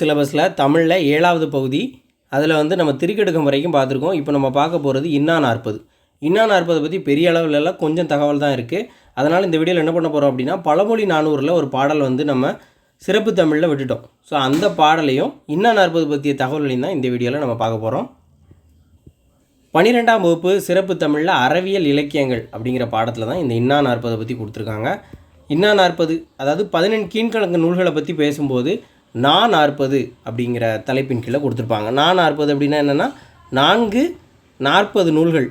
சிலபஸில் தமிழில் ஏழாவது பகுதி அதில் வந்து நம்ம திருக்கெடுக்கம் வரைக்கும் பார்த்துருக்கோம். இப்போ நம்ம பார்க்க போகிறது இன்னா நாற்பது. இன்னா நாற்பதை பற்றி பெரிய அளவுலலாம் கொஞ்சம் தகவல் தான் இருக்குது அதனால் இந்த வீடியோவில் என்ன பண்ண போகிறோம் அப்படின்னா பழமொழி நானூறில் ஒரு பாடல் வந்து நம்ம சிறப்பு தமிழில் விட்டுட்டோம். ஸோ அந்த பாடலையும் இன்னா நாற்பது பற்றிய தகவல்களையும் தான் இந்த வீடியோவில் நம்ம பார்க்க போகிறோம் பன்னிரெண்டாம் வகுப்பு சிறப்பு தமிழில் அறவியல் இலக்கியங்கள் அப்படிங்கிற பாடத்தில் தான் இந்த இன்னா நாற்பதை பற்றி கொடுத்துருக்காங்க. இன்னா நாற்பது அதாவது பதினெண் கீழ்கணக்கு நூல்களை பற்றி பேசும்போது நான் நாற்பது அப்படிங்கிற தலைப்பின் கீழே கொடுத்துருப்பாங்க. நான் நாற்பது அப்படின்னா என்னென்னா நான்கு நாற்பது நூல்கள்.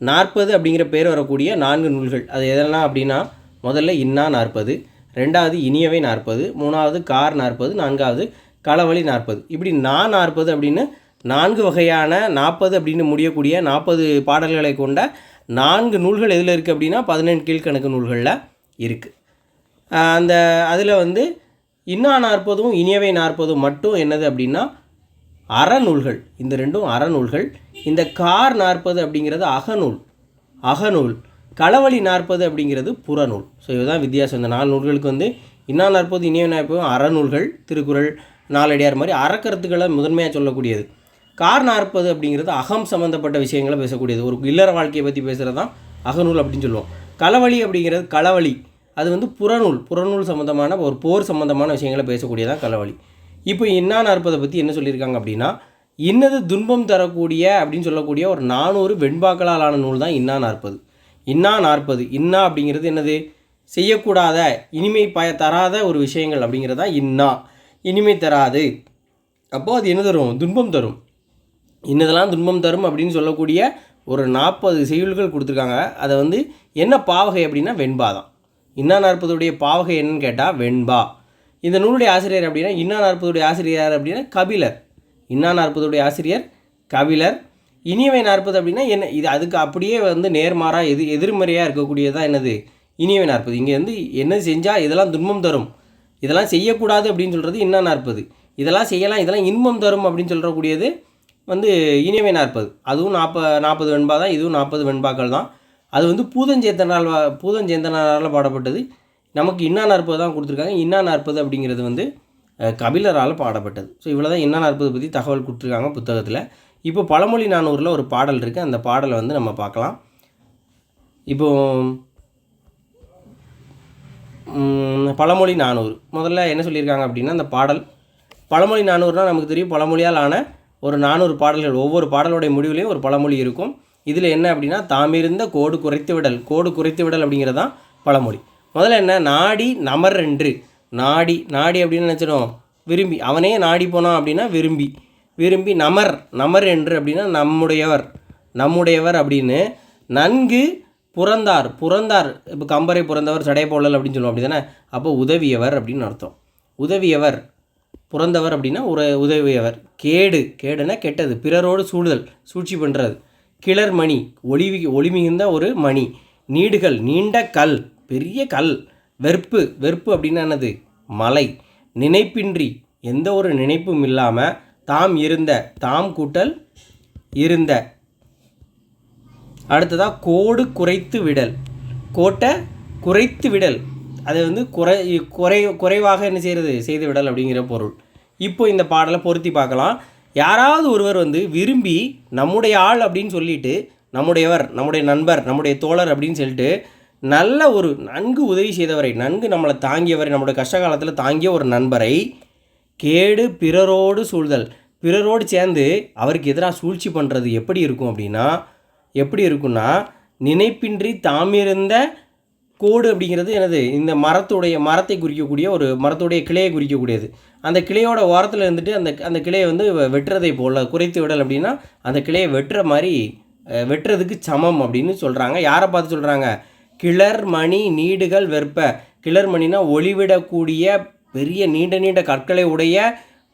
நாற்பது அப்படிங்கிற பேர் வரக்கூடிய நான்கு நூல்கள். அது எதெல்லாம் அப்படின்னா முதல்ல இன்னா நாற்பது ரெண்டாவது இனியவை நாற்பது மூணாவது கார் நாற்பது நான்காவது களவழி நாற்பது. இப்படி நான் நாற்பது அப்படின்னு நான்கு வகையான நாற்பது அப்படின்னு முடியக்கூடிய நாற்பது பாடல்களை கொண்ட நான்கு நூல்கள் எதில் இருக்குது அப்படின்னா பதினெண்டு கீழ்கணக்கு நூல்களில் இருக்குது அந்த அதில் வந்து இன்னா நாற்பதும் இனியவை நாற்பதும் மட்டும் என்னது அப்படின்னா அறநூல்கள். இந்த ரெண்டும் அறநூல்கள். இந்த கார் நாற்பது அப்படிங்கிறது அகநூல். அகநூல். களவழி நாற்பது அப்படிங்கிறது புறநூல். ஸோ இதுதான் வித்தியாசம். இந்த நாலு நூல்களுக்கு வந்து இன்னா நாற்பது இனிய நாற்பதும் அறநூல்கள் திருக்குறள் நாலடியார் மாதிரி அறக்கருத்துக்களை முதன்மையாக சொல்லக்கூடியது. கார் நாற்பது அப்படிங்கிறது அகம் சம்மந்தப்பட்ட விஷயங்களை பேசக்கூடியது. ஒரு இல்லற வாழ்க்கையை பற்றி பேசுகிறது தான் அகநூல் அப்படின்னு சொல்லுவோம். களவழி அப்படிங்கிறது களவழி. அது வந்து புறநூல் புறநூல் சம்மந்தமான ஒரு போர் சம்மந்தமான விஷயங்களை பேசக்கூடியதான் களவழி. இப்போ இன்னா அற்பதை பற்றி என்ன சொல்லியிருக்காங்க அப்படின்னா இன்னது துன்பம் தரக்கூடிய அப்படின்னு சொல்லக்கூடிய ஒரு நானூறு வெண்பாக்களால் ஆன நூல் தான் இன்னா நாற்பது இன்னா நாற்பது இன்னா அப்படிங்கிறது என்னது? செய்யக்கூடாத இனிமை பய தராத ஒரு விஷயங்கள் அப்படிங்கிறது தான் இன்னா. இனிமை தராது. அப்போது அது என்ன தரும்? துன்பம் தரும். இன்னதெல்லாம் துன்பம் தரும் அப்படின்னு சொல்லக்கூடிய ஒரு நாற்பது செய்யுள்கள் கொடுத்துருக்காங்க. அதை வந்து என்ன பாவகை அப்படின்னா வெண்பா தான். இன்னா நாற்பதுடைய பாவகை என்னன்னு கேட்டால் வெண்பா. இந்த நூலுடைய ஆசிரியர் அப்படின்னா இன்னா நாற்பதுடைய ஆசிரியர் அப்படின்னா கபிலர். இன்னா நாற்பதுடைய ஆசிரியர் கபிலர். இனியவை நாற்பது அப்படின்னா என்ன? இது அதுக்கு அப்படியே வந்து நேர்மாறாக எது எதிர்மறையாக இருக்கக்கூடியதான் என்னது? இனியவை நாற்பது. இங்கே வந்து என்ன செஞ்சால் இதெல்லாம் துன்பம் தரும். இதெல்லாம் செய்யக்கூடாது அப்படின்னு சொல்கிறது இன்னா நாற்பது இதெல்லாம் செய்யலாம் இதெல்லாம் இன்பம் தரும் அப்படின்னு சொல்கிறக்கூடியது வந்து இனியவை நாற்பது. அதுவும் நாற்ப நாற்பது வெண்பா தான் இதுவும் நாற்பது வெண்பாக்கள் தான் அது வந்து பூதஞ்சேந்தனால் வா- பூதஞ்சேந்தனால் பாடப்பட்டது. நமக்கு இன்னா நாற்பது தான் கொடுத்துருக்காங்க. இன்னா நாற்பது அப்படிங்கிறது வந்து கபிலரால் பாடப்பட்டது. ஸோ இவ்வளோ தான் இன்னா நாற்பது பற்றி தகவல் கொடுத்துருக்காங்க புத்தகத்தில். இப்போ பழமொழி நானூரில் ஒரு பாடல் இருக்குது அந்த பாடலை வந்து நம்ம பார்க்கலாம். இப்போ பழமொழி நானூறு. முதல்ல என்ன சொல்லியிருக்காங்க அப்படின்னா அந்த பாடல். பழமொழி நானூறுனால் நமக்கு தெரியும் பழமொழியால் ஆன ஒரு நானூறு பாடல்கள். ஒவ்வொரு பாடலுடைய முடிவுலையும் ஒரு பழமொழி இருக்கும். இதில் என்ன அப்படின்னா தாமிருந்த கோடு குறைத்து விடல். கோடு குறைத்து விடல் அப்படிங்கிறது தான் பழமொழி. முதல்ல என்ன? நாடி நமர் என்று நாடி நாடி அப்படின்னு நினச்சிடும். விரும்பி. அவனே நாடி போனான் அப்படின்னா விரும்பி. விரும்பி நமர் நமர் என்று அப்படின்னா நம்முடையவர். நம்முடையவர் அப்படின்னு நன்கு புறந்தார். புறந்தார் இப்போ கம்பரை புறந்தவர் சடை போடல் அப்படின்னு சொல்லுவோம். அப்படி தானே அப்போ உதவியவர் அப்படின்னு அர்த்தம். உதவியவர் புறந்தவர் அப்படின்னா ஒரு உதவியவர். கேடு. கேடுனா கெட்டது. பிறரோடு சூடுதல் சூழ்ச்சி பண்ணுறது கிளர் மணி ஒளி ஒளி மிகுந்த ஒரு மணி. நீடுகள் நீண்ட கல் பெரிய கல். வெறுப்பு வெறுப்பு அப்படின்னா என்னது? மலை. நினைப்பின்றி எந்த ஒரு நினைப்பும் இல்லாமல் தாம் இருந்த தாம் கூட்டல் இருந்த. அடுத்ததாக கோடு குறைத்து விடல். கோட்டை குறைத்து விடல். அதை வந்து குறை குறை குறைவாக என்ன செய்கிறது செய்து விடல் அப்படிங்கிற பொருள். இப்போ இந்த பாடலை பொருத்தி பார்க்கலாம். யாராவது ஒருவர் வந்து விரும்பி நம்முடைய ஆள் அப்படின்னு சொல்லிட்டு நம்முடையவர் நம்முடைய நண்பர் நம்முடைய தோழர் அப்படின்னு சொல்லிட்டு நல்ல ஒரு நன்கு உதவி செய்தவரை நன்கு நம்மளை தாங்கியவரை நம்முடைய கஷ்ட காலத்தில் தாங்கிய ஒரு நண்பரை கேடு பிறரோடு சூழ்தல் பிறரோடு சேர்ந்து அவருக்கு எதிராக சூழ்ச்சி பண்ணுறது எப்படி இருக்கும் அப்படின்னா எப்படி இருக்குன்னா நினைப்பின்றி தாமிருந்த கோடு அப்படிங்கிறது எனது இந்த மரத்துடைய மரத்தை குறிக்கக்கூடிய ஒரு மரத்துடைய கிளையை குறிக்கக்கூடியது. அந்த கிளையோட ஓரத்தில் இருந்துட்டு அந்த அந்த கிளையை வந்து வெட்டுறதை போல் குறைத்து விடல் அப்படின்னா அந்த கிளையை வெட்டுற மாதிரி வெட்டுறதுக்கு சமம் அப்படின்னு சொல்கிறாங்க யாரை பார்த்து சொல்கிறாங்க கிளர் மணி நீடுகள் வெற்ப. கிளர் மணினா ஒளிவிடக்கூடிய பெரிய நீண்ட நீண்ட கற்களை உடைய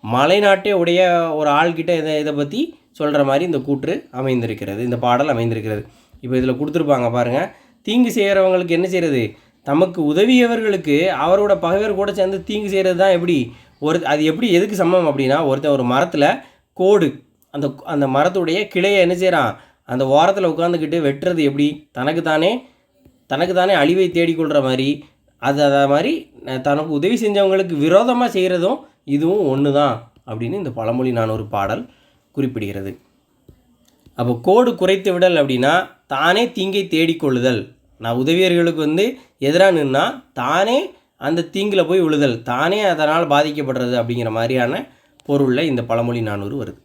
மலைநாட்டே உடைய ஒரு ஆள்கிட்ட இதை இதை பற்றி சொல்கிற மாதிரி இந்த கூற்று அமைந்திருக்கிறது. இந்த பாடல் அமைந்திருக்கிறது. இப்போ இதில் கொடுத்துருப்பாங்க பாருங்கள் தீங்கு செய்கிறவங்களுக்கு என்ன செய்கிறது தமக்கு உதவியவர்களுக்கு அவரோட பகைவர் கூட சேர்ந்து தீங்கு செய்கிறது தான் எப்படி? ஒரு அது எப்படி எதுக்கு சமம் அப்படின்னா ஒருத்தன் ஒரு மரத்தில் கோடு அந்த அந்த மரத்துடைய கிளையை என்ன செய்கிறான் அந்த ஓரத்தில் உட்காந்துக்கிட்டு வெட்டுறது எப்படி? தனக்கு தானே தனக்கு தானே அழிவை தேடிக்கொள்கிற மாதிரி அது அதை மாதிரி தனக்கு உதவி செஞ்சவங்களுக்கு விரோதமாக செய்கிறதும் இதுவும் ஒன்று தான் அப்படின்னு இந்த பழமொழி நான் ஒரு பாடல் குறிப்பிடுகிறது. அப்போ கோடு குறைத்து விடல் அப்படின்னா தானே தீங்கை தேடிக்கொள்ளுதல். நான் உதவியர்களுக்கு வந்து எதிராக நின்னா தானே அந்த தீங்கில் போய் விழுதல் தானே அதனால் பாதிக்கப்படுறது அப்படிங்கிற மாதிரியான பொருளில் இந்த பழமொழி நானூறு வருது.